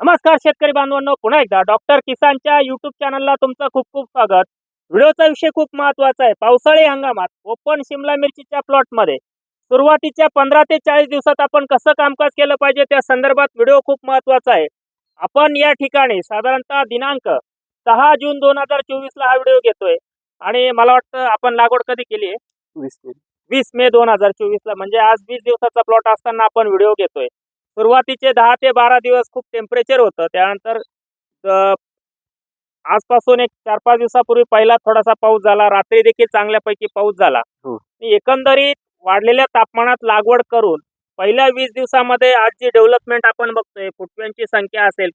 नमस्कार शेतकरी बांधवांनो पुन्हा एकदा डॉक्टर किसानच्या युट्यूब चॅनलला तुमचं खूप खूप स्वागत. व्हिडिओचा विषय खूप महत्त्वाचा आहे. पावसाळी हंगामात ओपन शिमला मिरचीच्या प्लॉटमध्ये सुरुवातीच्या पंधरा ते चाळीस दिवसात आपण कसं कामकाज केलं पाहिजे त्या संदर्भात व्हिडिओ खूप महत्त्वाचा आहे. आपण या ठिकाणी साधारणतः दिनांक सहा जून दोन हजार चोवीसला हा व्हिडिओ घेतोय. आणि मला वाटतं आपण लागवड कधी केली आहे? वीस मे. दोन हजार चोवीसला म्हणजे आज वीस दिवसाचा प्लॉट असताना आपण व्हिडिओ घेतोय. सुरुवातीचे दहा ते बारा दिवस खूप टेम्परेचर होतं. त्यानंतर आजपासून एक चार पाच दिवसापूर्वी पहिला थोडासा पाऊस झाला. रात्री देखील चांगल्यापैकी पाऊस झाला. हो. एकंदरीत वाढलेल्या तापमानात लागवड करून पहिल्या वीस दिवसामध्ये आज जी डेव्हलपमेंट आपण बघतोय फुटव्यांची संख्या असेल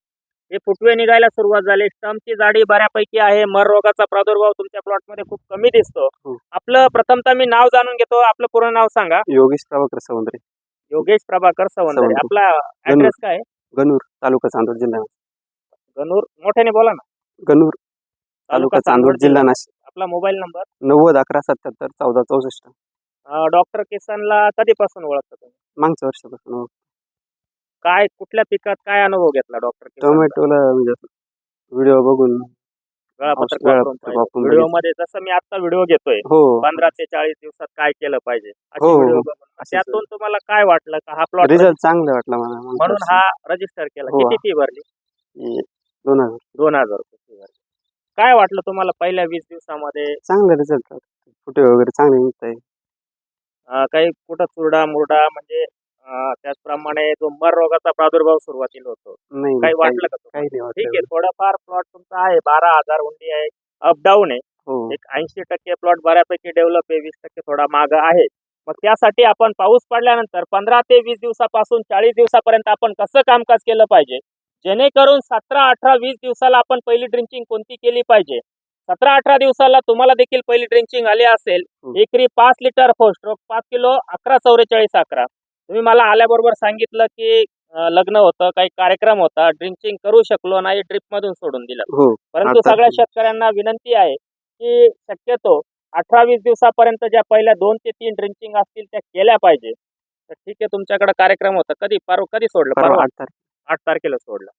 हे फुटवे निघायला सुरुवात झाली. स्टमची जाडी बऱ्यापैकी आहे. मर रोगाचा प्रादुर्भाव तुमच्या प्लॉटमध्ये खूप कमी दिसतो. हो. आपलं प्रथमतः मी नाव जाणून घेतो. आपलं पूर्ण नाव सांगा. योगेश प्रभाकर समुद्रे. योगेश प्रभाकर सवंदरे. आपला ऍड्रेस काय आहे? गणूर तालुका चांदोड जिल्हा गणूर मोठ्याने बोला ना. गणूर तालुका चांदोड जिल्हा नाशिक. आपला मोबाईल नंबर? नव्वद अकरा सत्याहत्तर चौदा चौसष्ट. डॉक्टर किसनला कधीपासून ओळखता तुम्ही? मागच्या वर्षापासून. काय कुठल्या पिकात काय अनुभव घेतला डॉक्टर टोमॅटोला म्हणजे व्हिडिओ बघून. वेळापत्रक वेळापत्रक वापरून वापरून व्हिडिओमध्ये जसं मी आता व्हिडिओ घेतोय हो. पंधरा ते चाळीस दिवसात काय केलं पाहिजे? असे हो, हो. व्हिडिओ बघून. त्यातून तुम्हाला काय वाटलं? का हा प्लॉट रिझल्ट चांगला वाटला मला. म्हणून. हा रजिस्टर केला. हो. किती फी भरली? हे दोन हजार. दोन हजार रुपये fee भरली. काय वाटलं तुम्हाला पहिल्या वीस दिवसामध्ये? चांगला रिझल्ट फुटे वगैरे चांगले निघत आहे अं, काही कुठं चुरडा मुरडा म्हणजे त्याचप्रमाणे जो मर रोगाचा प्रादुर्भाव सुरुवातीला होतो. नाही काही वाटलं का तुम्हाला? काही नाही ठीक आहे वाटलं. थोडाफार प्लॉट तुमचा आहे. बारा हजार उंडी आहे. अप डाऊन आहे. हो. एक ऐंशी टक्के प्लॉट बऱ्यापैकी डेव्हलप आहे. वीस टक्के थोडा माग आहे. मग त्यासाठी आपण पाऊस पडल्यानंतर पंधरा ते वीस दिवसापासून चाळीस दिवसापर्यंत आपण कसं कामकाज केलं पाहिजे? जेणेकरून सतरा अठरा वीस दिवसाला आपण पहिली ड्रिंचिंग कोणती केली पाहिजे? सतरा अठरा दिवसाला तुम्हाला देखील पहिली ड्रिंचिंग आली असेल. हं. एकरी पाच लिटर स्ट्रोक पाच किलो अकरा चौवेचाळीस अकरा. तुम्ही मला आल्याबरोबर सांगितलं की लग्न होतं काही कार्यक्रम होता ड्रिंचिंग करू शकलो नाही ड्रिप मधून सोडून दिलं. हो. परंतु सगळ्या शेतकऱ्यांना विनंती आहे की शक्यतो अठरा वीस दिवसापर्यंत ज्या पहिल्या दोन ते तीन ड्रिंचिंग असतील त्या केल्या पाहिजे. तर ठीक आहे तुमच्याकडे कार्यक्रम होता. कधी परवा कधी सोडलं? परवा आठ तारखेला सोडलं.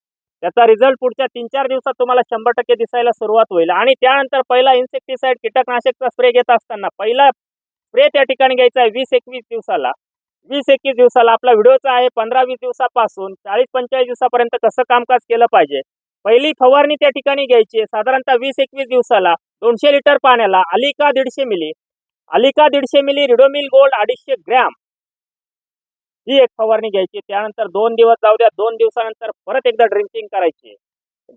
त्याचा रिझल्ट पुढच्या तीन चार दिवसात तुम्हाला शंभर टक्के दिसायला सुरुवात होईल. आणि त्यानंतर पहिला इन्सेक्टिसाइड कीटकनाशकचा स्प्रे घेत असताना पहिला स्प्रे त्या ठिकाणी घ्यायचा आहे वीस एकवीस दिवसाला. वीस एकवीस दिवसाला आपला व्हिडिओचा आहे पंधरा वीस दिवसापासून चाळीस पंचेचाळीस दिवसापर्यंत कसं कामकाज केलं पाहिजे? पहिली फवारणी त्या ठिकाणी घ्यायची आहे साधारणतः वीस एकवीस दिवसाला दोनशे लिटर पाण्याला अलिका दीडशे मिली अलिका दीडशे मिली रिडोमिल गोल्ड अडीचशे ग्रॅम ही एक फवारणी घ्यायची. त्यानंतर दोन दिवस जाऊ द्या दोन दिवसानंतर परत एकदा ड्रिंकिंग करायची.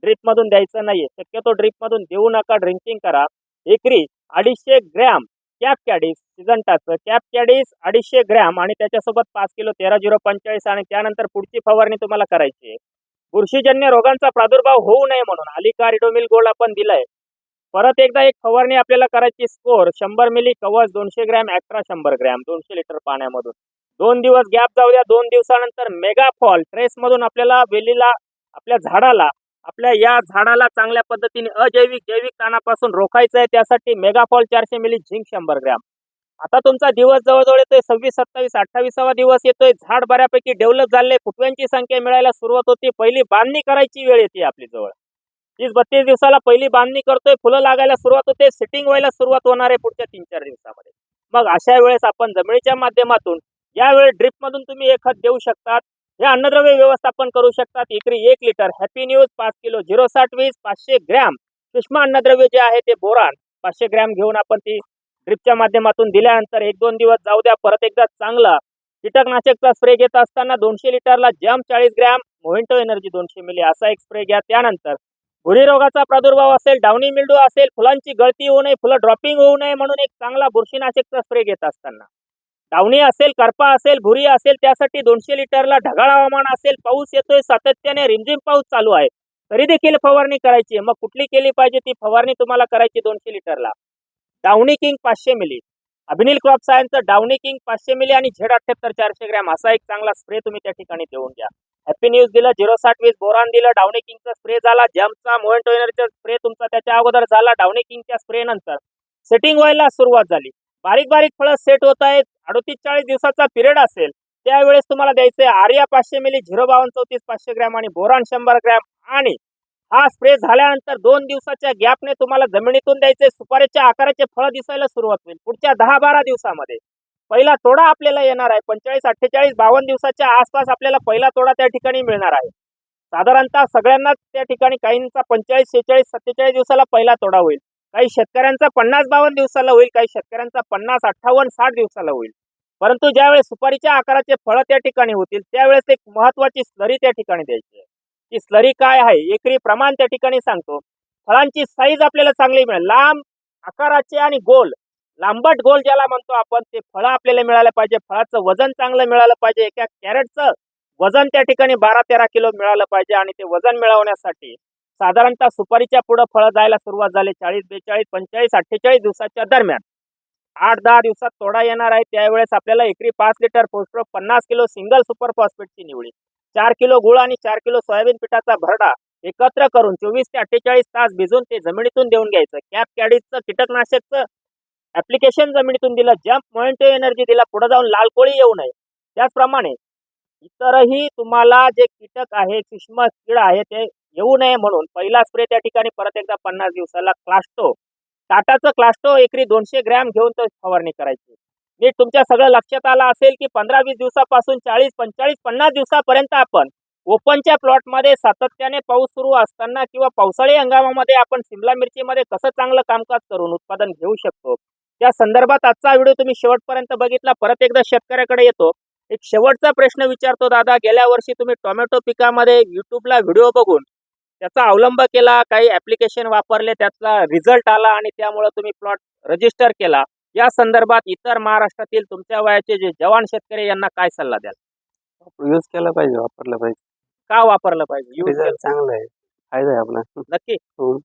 ड्रिपमधून द्यायचं नाहीये. शक्यतो ड्रिपमधून देऊ नका ड्रिंकिंग करा. एकरी अडीचशे ग्रॅम कॅप कॅडीस सिजंटाचं कॅप कॅडीस अडीचशे ग्रॅम आणि त्याच्यासोबत पाच किलो तेरा झिरो पंचेचाळीस आणि त्यानंतर पुढची फवारणी तुम्हाला करायची आहे. बुरशीजन्य रोगांचा प्रादुर्भाव होऊ नये म्हणून अलिका रिडोमिल गोल्ड आपण दिलाय. परत एकदा एक फवारणी आपल्याला करायची स्कोर शंभर मिली कवच दोनशे ग्रॅम ॲक्ट्रा शंभर ग्रॅम दोनशे लिटर पाण्यामधून. दोन दिवस गॅप जाऊ द्या. दोन दिवसानंतर मेगा फॉल आपल्याला वेलीला आपल्या झाडाला आपल्या या झाडाला चांगल्या पद्धतीने अजैविक जैविक ताणापासून रोखायचं आहे त्यासाठी मेगाफॉल चारशे मिली झिंक शंभर ग्रॅम. आता तुमचा दिवस जवळजवळ येतोय सव्वीस सत्तावीस अठ्ठावीसावा दिवस येतोय झाड बऱ्यापैकी डेव्हलप झाले फुटव्यांची संख्या मिळायला सुरुवात होती पहिली बांधणी करायची वेळ येते आपली जवळ. तीस बत्तीस दिवसाला पहिली बांधणी करतोय फुलं लागायला सुरुवात होते सिटिंग व्हायला सुरुवात होणार आहे पुढच्या तीन चार दिवसामध्ये. मग अशा वेळेस आपण जमिनीच्या माध्यमातून यावेळी ड्रिपमधून तुम्ही एक खत देऊ शकतात हे अन्नद्रव्य व्यवस्थापन करू शकतात. एकरी एक लिटर. हॅपी न्यूज पाच किलो. झिरो साठ वीस पाचशे ग्रॅम. सूक्ष्म अन्नद्रव्य जे आहे ते बोरान. पाचशे ग्रॅम घेऊन आपण ती ड्रिपच्या माध्यमातून दिल्यानंतर एक दोन दिवस जाऊ द्या. परत एकदा चांगला कीटकनाशकचा स्प्रे घेत असताना दोनशे लिटरला जॅम चाळीस ग्रॅम. मोहिंटो एनर्जी दोनशे मिली. असा एक स्प्रे घ्या. त्यानंतर भुरी रोगाचा प्रादुर्भाव असेल डावणी मिल्डू असेल फुलांची गळती होऊ नये फुलं ड्रॉपिंग होऊ नये म्हणून एक चांगला बुरशीनाशकचा स्प्रे घेत असताना. डावणी असेल करपा असेल भुरी असेल त्यासाठी दोनशे लिटरला ढगाळ हवामान असेल पाऊस येतोय सातत्याने रिमझिम पाऊस चालू आहे. तरी देखील फवारणी करायची मग कुठली केली पाहिजे ती फवारणी तुम्हाला करायची दोनशे लिटरला. डावणी किंग पाचशे मिली. अभिनील क्रॉप सायन्सचं डावणी किंग पाचशे मिली आणि झेड अठ्ठ्याहत्तर चारशे ग्रॅम असा एक चांगला स्प्रे तुम्ही त्या ठिकाणी देऊन घ्या हॅपी न्यूज दिलं झिरो साठ वीस बोरान दिलं डावणी किंगचा स्प्रे झाला जमचा मोहन टोयनरचा स्प्रे तुमचा त्याच्या अगोदर झाला डावणी किंगच्या स्प्रे नंतर. सेटिंग व्हायला सुरुवात झाली. बारीक बारीक फळं सेट होत आहेत. अडोतीस चाळीस दिवसाचा पिरियड असेल. त्यावेळेस तुम्हाला द्यायचे आर्या पाचशे मिली झिरो बावन्न चौतीस पाचशे ग्रॅम आणि बोरान शंभर ग्रॅम. आणि हा स्प्रे झाल्यानंतर दोन दिवसाच्या गॅपने तुम्हाला जमिनीतून द्यायचे सुपारीच्या आकाराचे फळ दिसायला सुरुवात होईल. पुढच्या दहा बारा दिवसामध्ये. पहिला तोडा आपल्याला येणार आहे. पंचेचाळीस अठ्ठेचाळीस बावन्न दिवसाच्या आसपास आपल्याला पहिला तोडा त्या ठिकाणी मिळणार आहे. साधारणतः सगळ्यांनाच त्या ठिकाणी काहींचा पंचेचाळीस शेहेचाळीस सत्तेचाळीस दिवसाला पहिला तोडा होईल. काही शेतकऱ्यांचा पन्नास बावन्न दिवसाला होईल काही शेतकऱ्यांचा पन्नास अठ्ठावन्न साठ दिवसाला होईल. परंतु ज्यावेळेस सुपारीच्या आकाराचे फळं त्या ठिकाणी होतील त्यावेळेस एक महत्वाची स्लरी त्या ठिकाणी द्यायची आहे. ती स्लरी काय आहे? एकरी प्रमाण त्या ठिकाणी सांगतो. फळांची साईज आपल्याला चांगली मिळेल. लांब आकाराचे आणि गोल. लांबट गोल ज्याला म्हणतो आपण ते फळं आपल्याला मिळालं पाहिजे. फळाचं वजन चांगलं मिळालं पाहिजे. एका कॅरेटचं वजन त्या ठिकाणी बारा तेरा किलो मिळालं पाहिजे आणि ते वजन मिळवण्यासाठी साधारणतः सुपारीच्या पुढं फळं जायला सुरुवात झाली. चाळीस बेचाळीस पंचेचाळीस अठ्ठेचाळीस दिवसाच्या दरम्यान. आठ दहा दिवसात तोडा येणार आहे. त्यावेळेस आपल्याला एकरी पाच लिटर पोस्टो पन्नास किलो सिंगल सुपर फॉस्फेटची निवडी. चार किलो गुळ आणि चार किलो सोयाबीन पिठाचा भरडा एकत्र करून चोवीस ते अठ्ठेचाळीस तास भिजून ते जमिनीतून देऊन घ्यायचं. कॅप कॅडीचं कीटकनाशकचं ऍप्लिकेशन जमिनीतून दिलं. जम्प मॉइंट एनर्जी दिला. पुढे जाऊन लाल कोळी येऊ नये. त्याचप्रमाणे इतरही तुम्हाला जे कीटक आहे सूक्ष्म कीड आहे ते येऊ नये म्हणून पहिला स्प्रे त्या ठिकाणी परत एकदा पन्नास दिवसाला क्लास्टो. टाटाचं क्लास्टो एकरी दोनशे ग्रॅम घेऊन तो फवारणी करायची. नीट तुमच्या सगळं लक्षात आलं असेल की पंधरा वीस दिवसापासून चाळीस पंचाळीस पन्नास दिवसापर्यंत आपण ओपनच्या प्लॉटमध्ये सातत्याने पाऊस सुरू असताना किंवा पावसाळी हंगामामध्ये आपण सिमला मिरचीमध्ये कसं चांगलं कामकाज करून उत्पादन घेऊ शकतो? त्या संदर्भात आजचा व्हिडिओ तुम्ही शेवटपर्यंत बघितला परत एकदा शेतकऱ्याकडे येतो. एक शेवटचा प्रश्न विचारतो दादा गेल्या वर्षी तुम्ही टोमॅटो पिकामध्ये युट्यूबला व्हिडिओ बघून त्याचा अवलंब केला काही ऍप्लिकेशन वापरले त्याचा रिझल्ट आला आणि त्यामुळे तुम्ही प्लॉट रजिस्टर केला. या संदर्भात इतर महाराष्ट्रातील तुमच्या वयाचे जे जवान शेतकरी यांना काय सल्ला द्याल? यूज केला पाहिजे वापरला पाहिजे. का वापरलं पाहिजे? केलं. चांगला आहे. फायदा आहे आपला. नक्की. हो.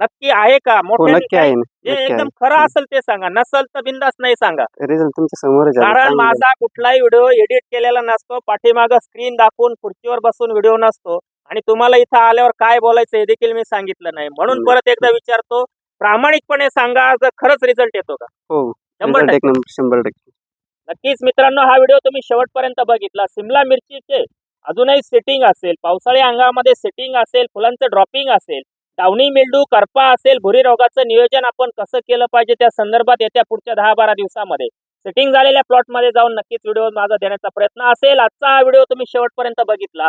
नक्की आहे का? हो मोठे नक्की आहे जे एकदम खरं असेल ते सांगा. नसल तर बिंदास नाही सांगा. रिझल्ट तुमच्या समोरच आहे. कारण. माझा कुठलाही व्हिडिओ एडिट केलेला नसतो. पाठीमागं स्क्रीन दाखवून खुर्चीवर बसून व्हिडिओ नसतो. आणि तुम्हाला इथं आल्यावर काय बोलायचं हे देखील मी सांगितलं नाही. म्हणून. परत एकदा विचारतो प्रामाणिकपणे सांगा जर खरंच रिझल्ट येतो का? हो शंभर टक्के. शंभर टक्के. नक्कीच मित्रांनो हा व्हिडिओ तुम्ही शेवटपर्यंत बघितला. सिमला मिरचीचे अजूनही सेटिंग असेल पावसाळी हंगामामध्ये सेटिंग असेल फुलांचं ड्रॉपिंग असेल डावणी मिल्डू करपा असेल भुरी रोगाचं नियोजन आपण कसं केलं पाहिजे त्या संदर्भात येत्या पुढच्या दहा बारा दिवसामध्ये. सेटिंग झालेल्या प्लॉटमध्ये जाऊन नक्कीच व्हिडिओ माझा देण्याचा प्रयत्न असेल. आजचा हा व्हिडिओ तुम्ही शेवटपर्यंत बघितला.